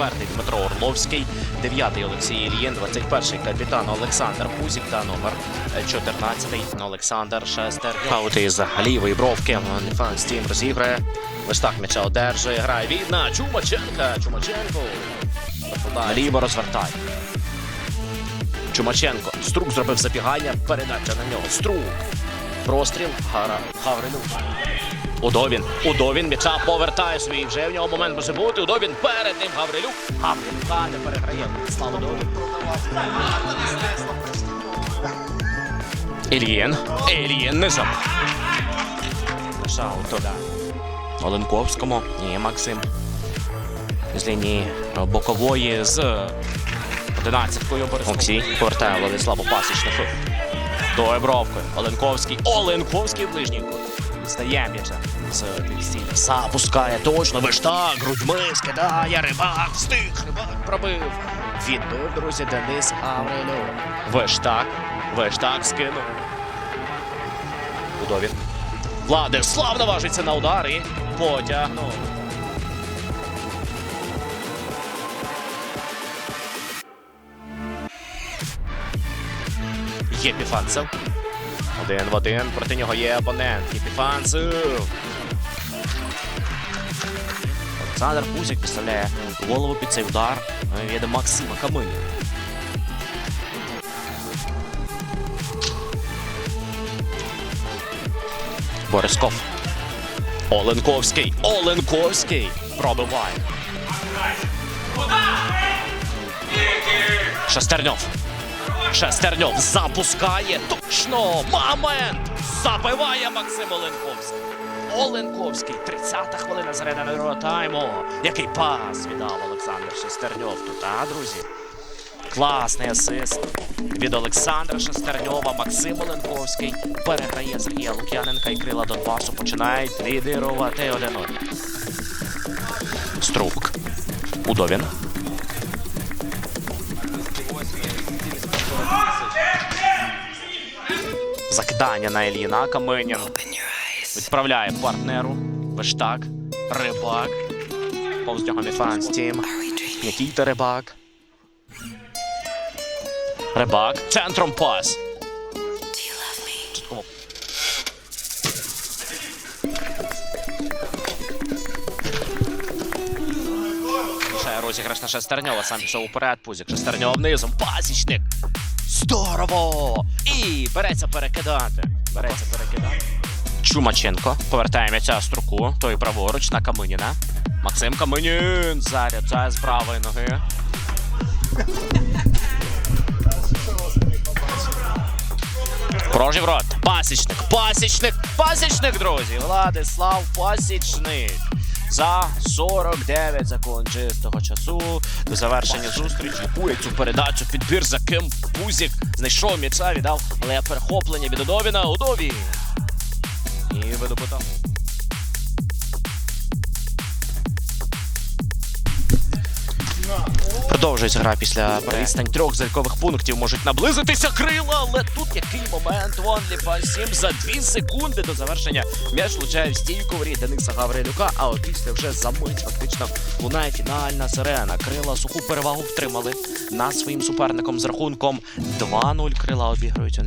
24-й Дмитро Орловський, 9-й Олексій Ільїн, 21-й капітан Олександр Пузік та номер 14-й Олександр Шестер. Аути із лівої бровки. Фан Стім розіграє. Лиштак м'яча одержує. Грає відна. Чумаченка. Чумаченко. Наліво розвертає. Чумаченко. Струк зробив забігання. Передача на нього. Струк. Простріл. Гаврилюк. Удовін. Удовін м'яча повертає свій. Вже в нього момент може бути. Удовін перед ним Гаврилюк. Гаврилюка не переграє. Слава Удовін. Ільєн. Ільєн низом. Шауту. Оленковському. І Максим. З лінії бокової з 11-кою Олексій повертає Владиславу Пасічнику. До Ебровки. Оленковський. Оленковський в ближній кут. Стає м'яча з півстілля. Запускає точно. Виштак. Грудьми скидає. Рибак. Встиг. Рибак пробив. Відбив, друзі, Денис Гаврилюк. Виштак. Виштак скинув. Удовін. Владислав наважиться на удар і потягнув. Єпіфанцев. Один в один. Проти нього є опонент. Єпіфанцев. Олександр Пузик підставляє голову під цей удар від Максима Камині. Борисков. Оленковський. Оленковський. Пробиває. Шестерньов. Шестерньов запускає. Точно! Момент! Забиває Максим Оленковський. Оленковський. 30-та хвилина середини тайму. Який пас віддав Олександр Шестерньов тут, а, друзі? Класний асист від Олександра Шестерньова. Максим Оленковський переграє Сергія Лук'яненка і крила Донбасу починають лідирувати 1-0. Струк. Удовін. Закидання на Ільїна Каменін. Відправляє партнеру. Вештак. Рибак. Повз нього Міфан Стім. Нікіта Рибак. Рибак. Центром пас. Ще розіграш на Шестерньова. Сам пішов уперед. Пузик. Шестерньов низом. Пасічник. Здорово! І береться перекидати. Береться перекидати. Чумаченко повертає м'яча струку. Той праворуч на Каминіна. Максим Каминін заряджає з правої ноги. Прожив рот. Пасічник, пасічник, пасічник, друзі. Владислав Пасічник. За 49 секунд чистого часу до завершення зустрічі. Кує цю передачу. Підбір за ким Пузік знайшов м'яча, віддав, але перехоплення від Удовіна. Удові. І видобуто. Продовжується гра після відстань трьох зеркових пунктів. Можуть наблизитися крила, але тут який момент Вонлі 7 за дві секунди до завершення. М'яч влучає в стійку воріт Дениса Гаврилюка, а от після вже за мить фактично лунає фінальна сирена. Крила суху перевагу втримали над своїм суперником з рахунком 2-0. Крила обігрують.